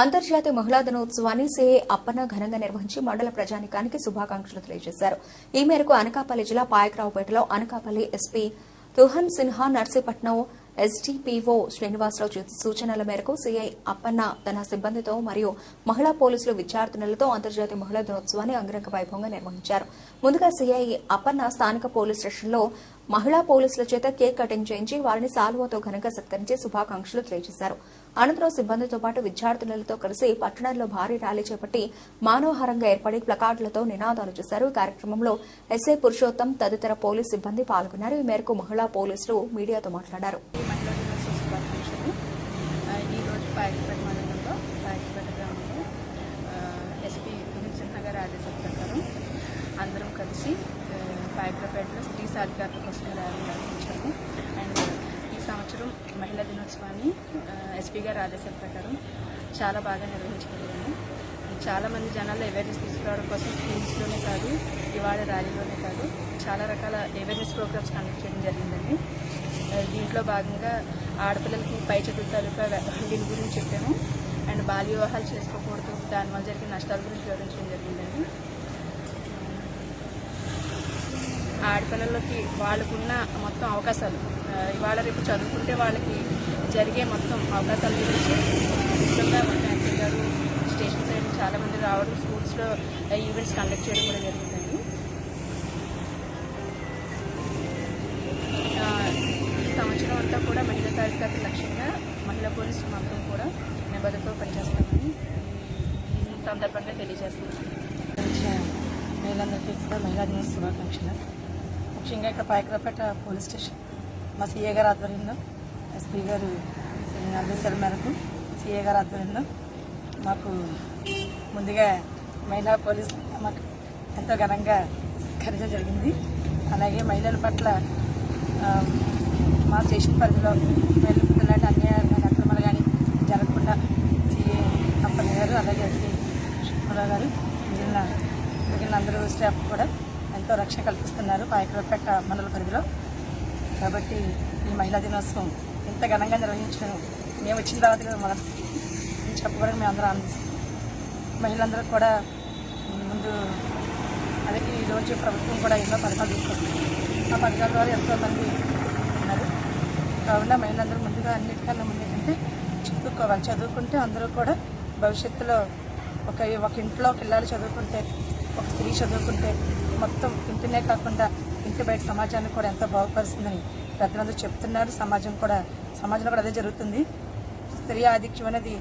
అంతర్జాతీయ మహిళా దినోత్సవాన్ని సిఐ అప్పన్న ఘనంగా నిర్వహించి మండల ప్రజానికానికి శుభాకాంక్షలు తెలియజేశారు. ఈ మేరకు అనకాపల్లి జిల్లా పాయకరావుపేటలో అనకాపల్లి ఎస్పీ తుహన్ సిన్హా నర్సీపట్నం ఎస్డీపీఓ శ్రీనివాసరావు సూచనల మేరకు సీఐ అప్పన్న తన సిబ్బందితో మరియు మహిళా పోలీసులు విద్యార్థినులతో అంతర్జాతీయ మహిళా దినోత్సవాన్ని అంగరంగ వైభవంగా నిర్వహించారు. ముందుగా సీఐ అప్పన్న స్థానిక పోలీస్ స్టేషన్లో మహిళా పోలీసుల చేత కేక్ కటింగ్ చేయించి వారిని సాల్వోతో ఘనంగా సత్కరించి శుభాకాంక్షలు తెలియజేశారు. అనంతరం సిబ్బందితో పాటు విద్యార్థినులతో కలిసి పట్టణంలో భారీ ర్యాలీ చేపట్టి మానవహారంగా ఏర్పడి ప్లకార్డులతో నినాదాలు చేశారు. కార్యక్రమంలో ఎస్ఐ పురుషోత్తం తదితర పోలీస్ సిబ్బంది పాల్గొన్నారు. ఈ మేరకు మహిళా పోలీసులు మీడియాతో మాట్లాడారు. ఎస్పీ అందరం కలిసి ఆ, పాయకపేటలో సార్ సాధికారత కోసం ర్యాలీ నిర్వహించాము అండ్ ఈ సంవత్సరం మహిళా దినోత్సవాన్ని ఎస్పీ గారి ఆదేశాల ప్రకారం చాలా బాగా నిర్వహించగలిగాము చాలామంది జనాలు అవేర్నెస్ తీసుకురావడం కోసం స్కూల్స్లోనే కాదు ఇవాళ ర్యాలీలోనే కాదు చాలా రకాల అవేర్నెస్ ప్రోగ్రామ్స్ కండక్ట్ చేయడం జరిగిందండి. దీంట్లో భాగంగా ఆడపిల్లలకి పై చదువు తాలూకా దీని గురించి చెప్పాము. అండ్ బాల్య వివాహాలు చేసుకోకూడదు దానివల్ల జరిగే నష్టాల గురించి వివరించడం జరిగిందండి. ఆడపిల్లలకి వాళ్ళకున్న మొత్తం అవకాశాలు. ఇవాళ రేపు చదువుకుంటే వాళ్ళకి జరిగే మొత్తం అవకాశాల గురించి ముఖ్యంగా మన ఎస్ఐ గారు స్టేషన్ సైడ్ చాలామంది రావడం స్కూల్స్లో ఈవెంట్స్ కండక్ట్ చేయడం కూడా జరుగుతుంది. ఈ సంవత్సరం అంతా కూడా మహిళా సాధికారత లక్ష్యంగా మహిళా పోలీసులు మాత్రం కూడా నిబద్ధతో పనిచేస్తామని సందర్భంగా తెలియజేస్తున్నాను. వీళ్ళందరికీ కూడా మహిళా దినోత్సవ శుభాకాంక్షలు. ముఖ్యంగా ఇక్కడ పాయకరాపేట పోలీస్ స్టేషన్. మా సీఏ గారి ఆధ్వర్యంలో ఎస్పీ గారు ఆదేశాల మేరకు సీఏ గారి ఆధ్వర్యంలో మాకు ముందుగా మహిళా పోలీస్ మాకు ఎంతో ఘనంగా సత్కరించడం జరిగింది. అలాగే మహిళల పట్ల మా స్టేషన్ పరిధిలో మహిళలకు ఇలాంటి అన్యాయాలు కానీ అక్రమాలు కానీ జరగకుండా సీఏ కంపెనీ గారు అలాగే ఎస్సీ గారు మిగిలిన మిగిలిన అందరూ స్టాఫ్ కూడా ఎంతో రక్షణ కల్పిస్తున్నారు పాయకరపేట మండల పరిధిలో. కాబట్టి ఈ మహిళా దినోత్సవం ఇంత ఘనంగా నిర్వహించడం మేము వచ్చిన తర్వాత కదా మొదటి చెప్పడానికి మేము అందరం ఆనందిస్తాం మహిళలందరూ కూడా ముందు అలాగే ఈరోజు ప్రభుత్వం కూడా ఎన్నో పథకాలు తీసుకొస్తుంది. ఆ పథకాల ద్వారా ఎంతోమంది ఉన్నారు. కావున మహిళలందరూ ముందుగా అన్నిటికన్నా ముందుకంటే చదువుకోవాలి. చదువుకుంటే అందరూ కూడా భవిష్యత్తులో ఒక ఒక ఇంట్లో పిల్లలు చదువుకుంటే. ఒక స్త్రీ చదువుకుంటే మొత్తం ఇంటినే కాకుండా ఇంటి బయట సమాజాన్ని కూడా ఎంతో బాగుపరుస్తుందని పెద్దలందరూ చెప్తున్నారు. సమాజం కూడా సమాజంలో కూడా అదే జరుగుతుంది. స్త్రీ ఆధిక్యం అనేది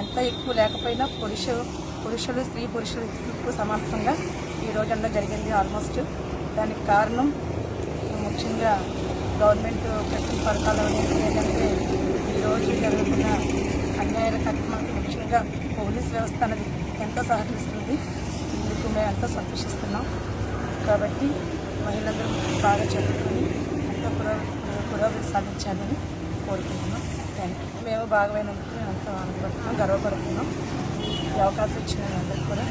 ఎంత ఎక్కువ లేకపోయినా పురుషు పురుషులు స్త్రీ పురుషులు ఎక్కువ సమానంగా ఈ రోజంలో జరిగింది ఆల్మోస్ట్ దానికి కారణం ముఖ్యంగా గవర్నమెంట్ పెట్టిన పథకాలు అనేది ఏంటంటే ఈరోజు జరుగుతున్న అన్యాయ కర్మకు ముఖ్యంగా పోలీస్ వ్యవస్థ అనేది ఎంతో సహకరిస్తుంది. ఇందుకు మేము సంతోషిస్తున్నాం. కాబట్టి మహిళలందరూ బాగా చదువుకొని ఎంతో పురోగతి సాధించాలని కోరుకుంటున్నాం. థ్యాంక్ యూ మేము భాగమైనందుకు మేము ఎంతో ఆనందపడుతున్నాం గర్వపడుతున్నాం. ఈ అవకాశం ఇచ్చిన అందరికీ కూడా